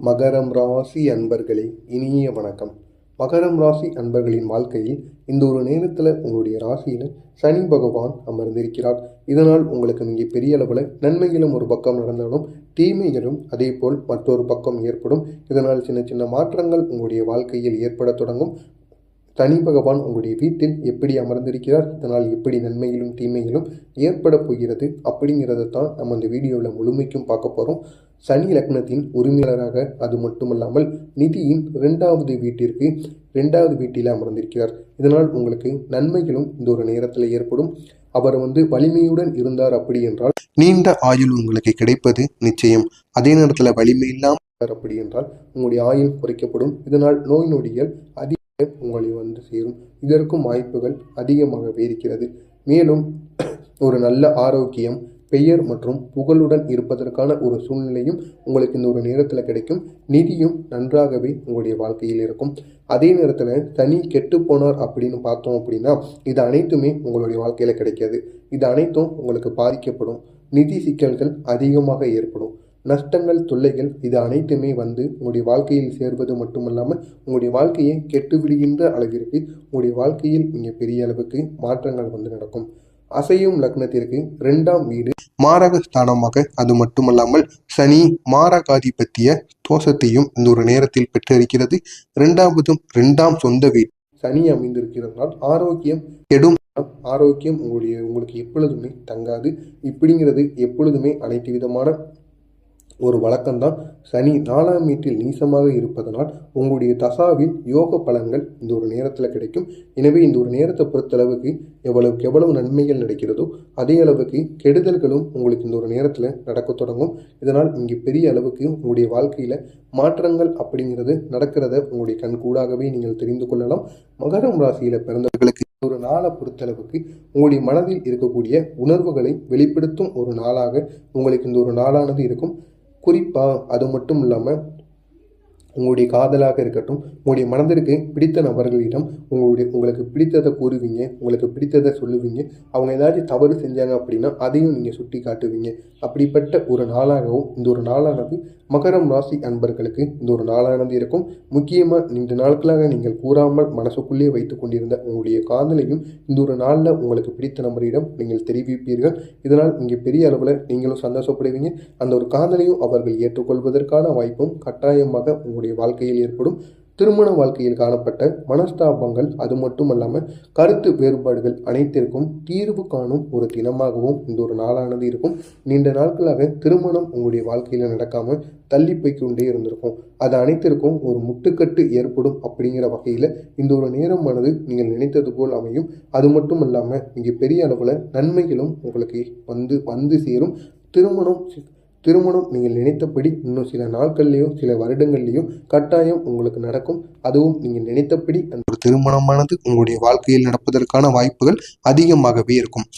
மகரம் ராசி அன்பர்களே இனிய வணக்கம். மகரம் ராசி அன்பர்களின் வாழ்க்கையில் இந்த ஒரு நேரத்தில் உங்களுடைய ராசியில் சனி பகவான் அமர்ந்திருக்கிறார். இதனால் உங்களுக்கு மிக பெரிய அளவில் நன்மைகளும் ஒரு பக்கம் நடந்தாலும் தீமைகளும் அதே போல் மற்றொரு பக்கம் ஏற்படும். இதனால் சின்ன சின்ன மாற்றங்கள் உங்களுடைய வாழ்க்கையில் ஏற்பட தொடங்கும். சனி பகவான் உங்களுடைய வீட்டில் எப்படி அமர்ந்திருக்கிறார் இதனால் எப்படி நன்மைகளும் தீமைகளும் ஏற்பட போகிறது அப்படிங்கிறத தான் நம்ம இந்த வீடியோவில் முழுமைக்கும் பார்க்க போகிறோம் சனி லக்னத்தின் உரிமையாளராக அது மட்டுமல்லாமல் நிதியின் இரண்டாவது வீட்டிற்கு இரண்டாவது வீட்டில் அமர்ந்திருக்கிறார். இதனால் உங்களுக்கு நன்மைகளும் இந்த ஒரு நேரத்தில் ஏற்படும். அவர் வந்து வலிமையுடன் இருந்தார் அப்படி என்றால் நீண்ட ஆயுள் உங்களுக்கு கிடைப்பது நிச்சயம். அதே நேரத்தில் வலிமை இல்லாமல் இருந்தார் அப்படி என்றால் உங்களுடைய ஆயுள் குறைக்கப்படும். இதனால் நோய் நொடிகள் அதிக உங்களை வந்து சேரும். இதற்கும் வாய்ப்புகள் அதிகமாகவே இருக்கிறது. மேலும் ஒரு நல்ல ஆரோக்கியம் பெயர் மற்றும் புகழுடன் இருப்பதற்கான ஒரு சூழ்நிலையும் உங்களுக்கு இந்த ஒரு நேரத்தில் கிடைக்கும். நிதியும் நன்றாகவே உங்களுடைய வாழ்க்கையில் இருக்கும். அதே நேரத்தில் சனி கெட்டு போனார் அப்படின்னு பார்த்தோம் அப்படின்னா இது அனைத்துமே உங்களுடைய வாழ்க்கையில் கிடைக்காது. இது அனைத்தும் உங்களுக்கு பாதிக்கப்படும். நிதி சிக்கல்கள் அதிகமாக ஏற்படும். நஷ்டங்கள் தொல்லைகள் இது அனைத்துமே வந்து உங்களுடைய வாழ்க்கையில் சேர்வது மட்டுமல்லாமல் உங்களுடைய வாழ்க்கையை கெட்டு விடுகின்ற அளவிற்கு உங்களுடைய வாழ்க்கையில் மிக பெரிய அளவுக்கு மாற்றங்கள் வந்து நடக்கும். அசையும் லக்னத்திற்கு இரண்டாம் வீடு. மாரக ஸ்தானமாக அது மட்டுமல்லாமல் சனி மாரகாதிபத்திய தோஷத்தையும் இந்த ஒரு நேரத்தில் பெற்றிருக்கிறது. இரண்டாவதும் இரண்டாம் சொந்த வீடு. சனி அமைந்திருக்கிறதுனால் ஆரோக்கியம் கெடும். ஆரோக்கியம் உங்களுடைய உங்களுக்கு எப்பொழுதுமே தங்காது. இப்படிங்கிறது எப்பொழுதுமே அனைத்து விதமான ஒரு வழக்கம்தான். சனி நாலாம் வீட்டில் நீசமாக இருப்பதனால் உங்களுடைய தசாவில் யோக பலன்கள் இந்த ஒரு நேரத்தில் கிடைக்கும். எனவே இந்த ஒரு நேரத்தை பொறுத்தளவுக்கு எவ்வளவுக்கு எவ்வளவு நன்மைகள் நடக்கிறதோ அதே அளவுக்கு கெடுதல்களும் உங்களுக்கு இந்த ஒரு நேரத்தில் நடக்க தொடங்கும். இதனால் இங்கே பெரிய அளவுக்கு உங்களுடைய வாழ்க்கையில் மாற்றங்கள் அப்படிங்கிறது நடக்கிறத உங்களுடைய கண்கூடாகவே நீங்கள் தெரிந்து கொள்ளலாம். மகரம் ராசியில் பிறந்தவர்களுக்கு ஒரு நாளை பொறுத்தளவுக்கு உங்களுடைய மனதில் இருக்கக்கூடிய உணர்வுகளை வெளிப்படுத்தும் ஒரு நாளாக உங்களுக்கு இந்த ஒரு நாளானது இருக்கும். குறிப்பாக அது மட்டும் இல்லாமல் உங்களுடைய காதலாக இருக்கட்டும் உங்களுடைய மனதிற்கு பிடித்த நபர்களிடம் உங்களுடைய உங்களுக்கு பிடித்ததை கூறுவீங்க உங்களுக்கு பிடித்ததை சொல்லுவீங்க. அவங்க ஏதாச்சும் தவறு செஞ்சாங்க அப்படின்னா அதையும் நீங்கள் சுட்டி காட்டுவீங்க அப்படிப்பட்ட ஒரு நாளாகவும் இந்த ஒரு நாளானது மகரம் ராசி அன்பர்களுக்கு இந்த ஒரு நாளானது இருக்கும். முக்கியமாக இந்த நாட்களாக நீங்கள் கூறாமல் மனசுக்குள்ளே வைத்து கொண்டிருந்த உங்களுடைய காதலையும் இந்த ஒரு நாளில் உங்களுக்கு பிடித்த நபரிடம் நீங்கள் தெரிவிப்பீர்கள். இதனால் இங்கே பெரிய அளவில் நீங்களும் சந்தோஷப்படுவீங்க. அந்த ஒரு காதலையும் அவர்கள் ஏற்றுக்கொள்வதற்கான வாய்ப்பும் கட்டாயமாக உங்களுடைய வாழ்க்கையில் ஏற்படும் திருமண வாழ்க்கையில் காணப்பட்ட மனஸ்தாபங்கள் அது மட்டுமல்லாமல் கருத்து வேறுபாடுகள் அனைத்திற்கும் தீர்வு காணும் ஒரு தினமாகவும் இந்த ஒரு நாளானது இருக்கும். நீண்ட நாட்களாக திருமணம் உங்களுடைய வாழ்க்கையில் நடக்காமல் தள்ளி போய்க்கொண்டே இருந்திருக்கும். அது அனைத்திற்கும் ஒரு முட்டுக்கட்டு ஏற்படும் அப்படிங்கிற வகையில் இந்த ஒரு நேரமானது நீங்கள் நினைத்தது போல் அமையும். அது மட்டும் இல்லாமல் இங்கே பெரிய அளவில் நன்மைகளும் உங்களுக்கு வந்து வந்து சேரும். திருமணம் திருமணம் நீங்கள் நினைத்தபடி இன்னும் சில நாட்கள்லேயும் சில வருடங்கள்லேயும் கட்டாயம் உங்களுக்கு நடக்கும். அதுவும் நீங்கள் நினைத்தபடி அந்த ஒரு திருமணமானது உங்களுடைய வாழ்க்கையில் நடப்பதற்கான வாய்ப்புகள் அதிகமாகவே இருக்கும்.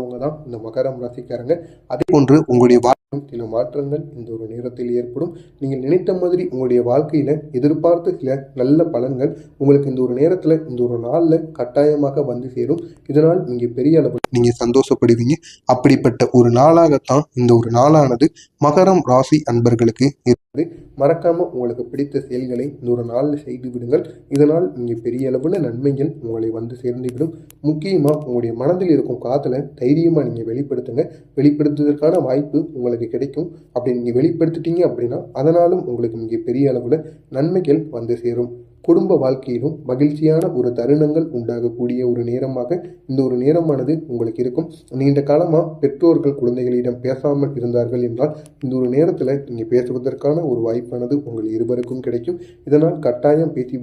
அவங்க தான் இந்த மகரம் ராசிக்காரங்க. அதே போன்று உங்களுடைய சில மாற்றங்கள் இந்த ஒரு நேரத்தில் ஏற்படும். நீங்கள் நினைத்த மாதிரி உங்களுடைய வாழ்க்கையில் எதிர்பார்த்த சில நல்ல பலன்கள் உங்களுக்கு இந்த ஒரு நேரத்தில் இந்த ஒரு நாளில் கட்டாயமாக வந்து சேரும். இதனால் நீங்கள் பெரிய அளவு நீங்கள் சந்தோஷப்படுவீங்க. அப்படிப்பட்ட ஒரு நாளாகத்தான் இந்த ஒரு நாளானது. மகரம் ராசி அன்பர்களுக்கு மறக்காமல் மறக்காம உங்களுக்கு பிடித்த செயல்களை நூறு நாளில் செய்து விடுங்கள். இதனால் நீங்கள் பெரிய அளவில் நன்மைகள் உங்களை வந்து சேர்ந்துவிடும். முக்கியமாக உங்களுடைய மனதில் இருக்கும் காதலை தைரியமாக நீங்கள் வெளிப்படுத்துங்க. வெளிப்படுத்துவதற்கான வாய்ப்பு உங்களுக்கு கிடைக்கும். அப்படி நீங்கள் வெளிப்படுத்திட்டீங்க அப்படின்னா அதனாலும் உங்களுக்கு மிக பெரிய அளவில் நன்மைகள் வந்து சேரும். குடும்ப வாழ்க்கையிலும் மகிழ்ச்சியான ஒரு தருணங்கள் உண்டாகக்கூடிய ஒரு நேரமாக இந்த ஒரு நேரமானது உங்களுக்கு இருக்கும். நீண்ட காலமாக பெற்றோர்கள் குழந்தைகளிடம் பேசாமல் இருந்தார்கள் என்றால் இந்த ஒரு நேரத்தில் நீங்கள் பேசுவதற்கான ஒரு வாய்ப்பானது உங்கள் இருவருக்கும் கிடைக்கும். இதனால் கட்டாயம் பேசி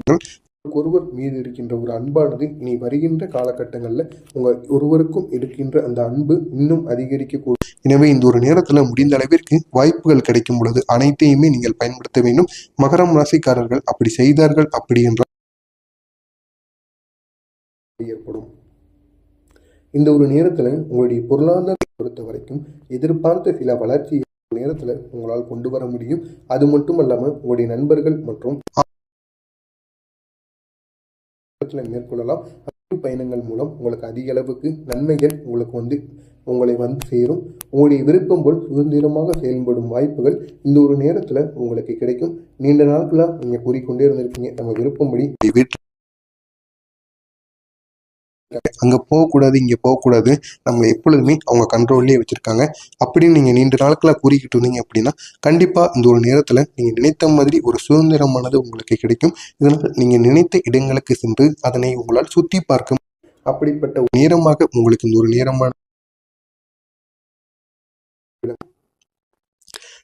ஒருவர் மீது இருக்கின்ற ஒரு அன்பானது இனி வருகின்ற காலகட்டங்களில் உங்கள் ஒருவருக்கும் இருக்கின்ற அந்த அன்பு இன்னும் அதிகரிக்கக்கூடிய எனவே இந்த ஒரு நேரத்தில் முடிந்த அளவிற்கு வாய்ப்புகள் கிடைக்கும் பொழுது அனைத்தையுமே நீங்கள் பயன்படுத்த வேண்டும். மகரம் ராசிக்காரர்கள் அப்படி செய்தார்கள் அப்படி என்றால் ஏற்படும். இந்த ஒரு நேரத்தில் உங்களுடைய பொருளாதாரத்தை பொறுத்த வரைக்கும் எதிர்பார்த்த சில வளர்ச்சி நேரத்தில் உங்களால் கொண்டு வர முடியும். அது மட்டும் அல்லாமல் உங்களுடைய நண்பர்கள் மற்றும் மேற்கொள்ளலாம். பயணங்கள் மூலம் உங்களுக்கு அதிக அளவுக்கு நன்மைகள் உங்களுக்கு வந்து உங்களை வந்து சேரும். உங்களுடைய விருப்பம் போல் சுதந்திரமாக செயல்படும் வாய்ப்புகள் இந்த ஒரு நேரத்தில் உங்களுக்கு கிடைக்கும். நீண்ட நாட்களாக நீங்கள் கூறிக்கொண்டே இருந்திருப்பீங்க. நம்ம விருப்பம்படி அங்கே போகக்கூடாது இங்கே போகக்கூடாது. நம்மளை எப்பொழுதுமே அவங்க கண்ட்ரோல்லே வச்சுருக்காங்க. அப்படின்னு நீங்கள் நீண்ட நாட்களாக கூறிக்கிட்டு இருந்தீங்க அப்படின்னா கண்டிப்பாக இந்த ஒரு நேரத்தில் நீங்கள் நினைத்த மாதிரி ஒரு சுதந்திரமானது உங்களுக்கு கிடைக்கும். இதனால் நீங்கள் நினைத்த இடங்களுக்கு சென்று அதனை உங்களால் சுற்றி பார்க்க அப்படிப்பட்ட ஒரு நேரமாக உங்களுக்கு இந்த ஒரு நேரமான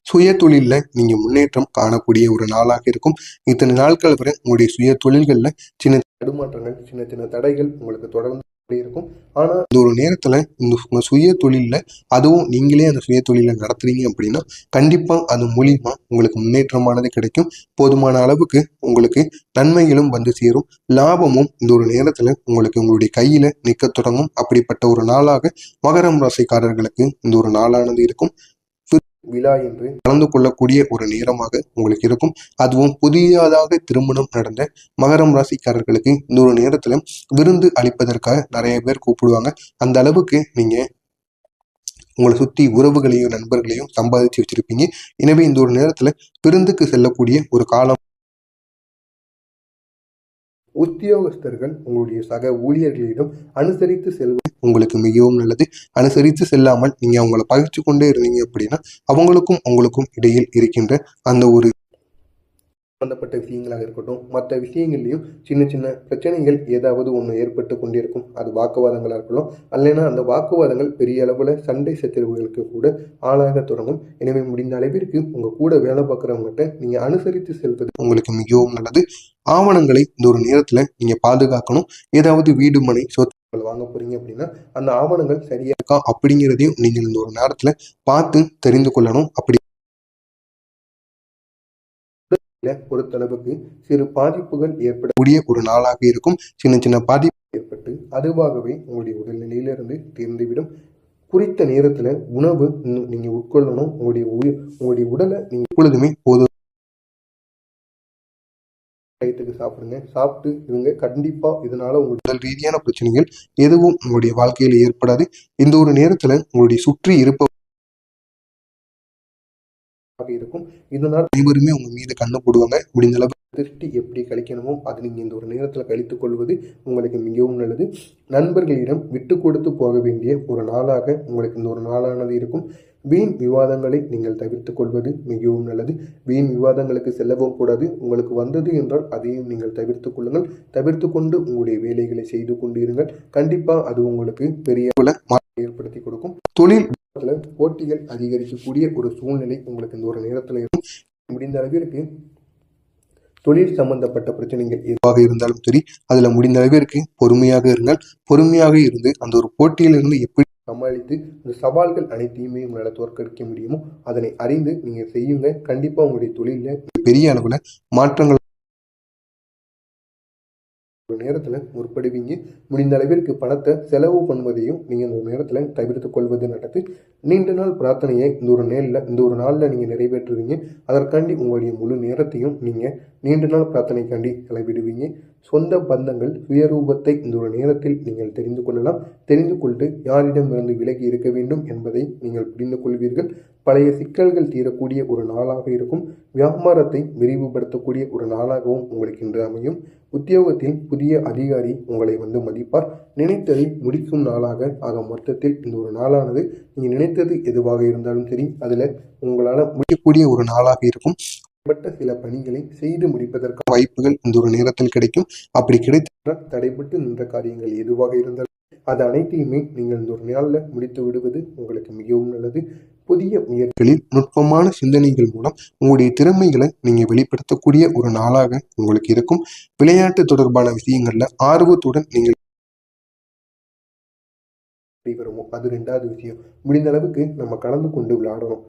சுய தொழிலில் நீங்கள் முன்னேற்றம் காணக்கூடிய ஒரு நாளாக இருக்கும். இத்தனை நாட்கள் வரை உங்களுடைய சுய தொழில்களில் சின்ன தடுமாற்றங்கள் சின்ன சின்ன தடைகள் உங்களுக்கு தொடர்ந்து இருக்கும். ஆனால் இந்த ஒரு நேரத்தில் இந்த உங்கள் சுய தொழிலில் அதுவும் நீங்களே அந்த சுய தொழிலை நடத்துறீங்க அப்படின்னா கண்டிப்பாக அது மூலிமா உங்களுக்கு முன்னேற்றமானது கிடைக்கும். போதுமான அளவுக்கு உங்களுக்கு நன்மைகளும் வந்து சேரும். லாபமும் இந்த ஒரு நேரத்தில் உங்களுக்கு உங்களுடைய கையில் நிற்க தொடங்கும். அப்படிப்பட்ட ஒரு நாளாக மகரம் ராசிக்காரர்களுக்கு இந்த ஒரு நாளானது இருக்கும். விழா என்று கலந்து கொள்ளக்கூடிய ஒரு நேரமாக உங்களுக்கு இருக்கும். அதுவும் புதியதாக திருமணம் நடந்த மகரம் ராசிக்காரர்களுக்கு இந்த ஒரு நேரத்துல விருந்து அளிப்பதற்காக நிறைய பேர் கூப்பிடுவாங்க. அந்த அளவுக்கு நீங்க உங்களை சுத்தி உறவுகளையும் நண்பர்களையும் சம்பாதிச்சு வச்சிருப்பீங்க. எனவே இந்த ஒரு நேரத்துல விருந்துக்கு செல்லக்கூடிய ஒரு காலம் உத்தியோகஸ்தர்கள் உங்களுடைய சக ஊழியர்களிடம் அனுசரித்து செல்வது உங்களுக்கு மிகவும் நல்லது. அனுசரித்து செல்லாமல் நீங்க அவங்கள பகிர்ச்சி கொண்டே இருந்தீங்க அப்படின்னா அவங்களுக்கும் உங்களுக்கும் இடையில் இருக்கின்ற அந்த ஒரு சம்பந்தப்பட்ட விஷயங்களாக இருக்கட்டும் மற்ற விஷயங்கள்லையும் சின்ன சின்ன பிரச்சனைகள் ஏதாவது ஒன்று ஏற்பட்டு கொண்டிருக்கும். அது வாக்குவாதங்களாக இருக்கலாம் அல்லைனா அந்த வாக்குவாதங்கள் பெரிய அளவில் சண்டை சச்சரவுகளுக்கு கூட ஆளாக தொடங்கும். எனவே முடிந்த அளவிற்கு உங்கள் கூட வேலை பார்க்குறவங்ககிட்ட நீங்கள் அனுசரித்து செல்வது உங்களுக்கு மிகவும் நல்லது. ஆவணங்களை இந்த ஒரு நேரத்தில் நீங்கள் பாதுகாக்கணும். ஏதாவது வீடு மனை சொத்துக்கள் வாங்க போறீங்க அப்படின்னா அந்த ஆவணங்கள் சரியா இருக்கா அப்படிங்கிறதையும் நீங்கள் இந்த ஒரு நேரத்தில் பார்த்து தெரிந்து கொள்ளணும். அப்படி பொறுத்தளவுக்கு சிறு பாதிப்புகள் ஏற்படக்கூடிய ஒரு நாளாக இருக்கும். சின்ன சின்ன பாதிப்பு ஏற்பட்டு அதுவாகவே உங்களுடைய உடல்நிலையிலிருந்து தீர்ந்துவிடும். குறித்த நேரத்தில் உணவு நீங்கள் உட்கொள்ளணும். உங்களுடைய உயிர் உங்களுடைய உடலை நீங்கள் எப்பொழுதுமே போதும் டயத்துக்கு சாப்பிடுங்க. சாப்பிட்டு இருங்க. கண்டிப்பாக இதனால உங்களுடைய உடல் ரீதியான பிரச்சனைகள் எதுவும் உங்களுடைய வாழ்க்கையில் ஏற்படாது. இந்த ஒரு நேரத்தில் உங்களுடைய சுற்றி இருப்ப இருக்கும். இதனால் அனைவருமே உங்க மீது கண்ணு போடுவாங்க. முடிந்த அளவு திருஷ்டி எப்படி கழிக்கணுமோ அது நீங்கள் இந்த ஒரு நேரத்தில் கழித்துக் கொள்வது உங்களுக்கு மிகவும் நல்லது. நண்பர்களிடம் விட்டு கொடுத்து போக வேண்டிய ஒரு நாளாக உங்களுக்கு இந்த ஒரு நாளானது இருக்கும். வீண் விவாதங்களை நீங்கள் தவிர்த்து கொள்வது மிகவும் நல்லது. வீண் விவாதங்களுக்கு செல்லவும் கூடாது. உங்களுக்கு வந்தது என்றால் அதையும் நீங்கள் தவிர்த்து கொள்ளுங்கள். தவிர்த்து கொண்டு உங்களுடைய வேலைகளை செய்து கொண்டிருங்கள். கண்டிப்பாக அது உங்களுக்கு பெரிய ஏற்படுத்தி கொடுக்கும். தொழில் போட்டிகள் அதிகரிக்கக்கூடிய ஒரு சூழ்நிலை உங்களுக்கு இந்த ஒரு நேரத்தில் இருக்கும் முடிந்த அளவிற்கு தொழில் சம்பந்தப்பட்ட பிரச்சனைகள் எதுவாக இருந்தாலும் சரி அதில் முடிந்த அளவிற்கு பொறுமையாக இருங்கள். பொறுமையாக இருந்து அந்த ஒரு போட்டியிலிருந்து எப்படி சமாளித்து இந்த சவால்கள் அனைத்தையுமே உங்களால் தோற்கடிக்க முடியுமோ அதனை அறிந்து நீங்கள் செய்யுங்க. கண்டிப்பாக உங்களுடைய தொழிலில் பெரிய அளவில் மாற்றங்கள் ஒரு நேரத்தில் முற்படுவீங்க முடிந்த அளவிற்கு பணத்தை செலவு பண்ணுவதையும் நீங்கள் இந்த ஒரு நேரத்தில் தவிர்த்து கொள்வது நடத்து நீண்ட நாள் பிரார்த்தனையை இந்த ஒரு நேரில் இந்த ஒரு நாளில் நீங்கள் நிறைவேற்றுவீங்க. அதற்காண்டி உங்களுடைய முழு நேரத்தையும் நீங்கள் நீண்ட நாள் பிரார்த்தனைக்காண்டி செலவிடுவீங்க. சொந்த பந்தங்கள் சுயரூபத்தை இந்த ஒரு நேரத்தில் நீங்கள் தெரிந்து கொள்ளலாம். தெரிந்து கொண்டு யாரிடமிருந்து விலகி இருக்க வேண்டும் என்பதை நீங்கள் புரிந்து கொள்வீர்கள். பழைய சிக்கல்கள் தீரக்கூடிய ஒரு நாளாக இருக்கும். வியாபாரத்தை விரிவுபடுத்தக்கூடிய ஒரு நாளாகவும் உங்களுக்கு இன்று அமையும். உத்தியோகத்தில் புதிய அதிகாரி உங்களை வந்து மதிப்பார். நினைத்ததை முடிக்கும் நாளாக ஆக மொத்தத்தில் இந்த ஒரு நாளானது நீங்கள் நினைத்தது எதுவாக இருந்தாலும் சரி அதில் உங்களால் முடியக்கூடிய ஒரு நாளாக இருக்கும். தடைப்பட்ட சில பணிகளை செய்து முடிப்பதற்கான வாய்ப்புகள் இந்த ஒரு நேரத்தில் கிடைக்கும். அப்படி கிடைத்தால் தடைப்பட்டு நின்ற காரியங்கள் எதுவாக இருந்தாலும் அது அனைத்தையுமே நீங்கள் இந்த ஒரு நாளில் முடித்து விடுவது உங்களுக்கு மிகவும் நல்லது. புதிய முயற்சிகளில் நுட்பமான சிந்தனைகள் மூலம் உங்களுடைய திறமைகளை நீங்கள் வெளிப்படுத்தக்கூடிய ஒரு நாளாக உங்களுக்கு இருக்கும். விளையாட்டு தொடர்பான விஷயங்கள்ல ஆர்வத்துடன் நீங்கள் வருமோ அது ரெண்டாவது விஷயம். முடிந்த அளவுக்கு நம்ம கலந்து கொண்டு விளையாடணும்.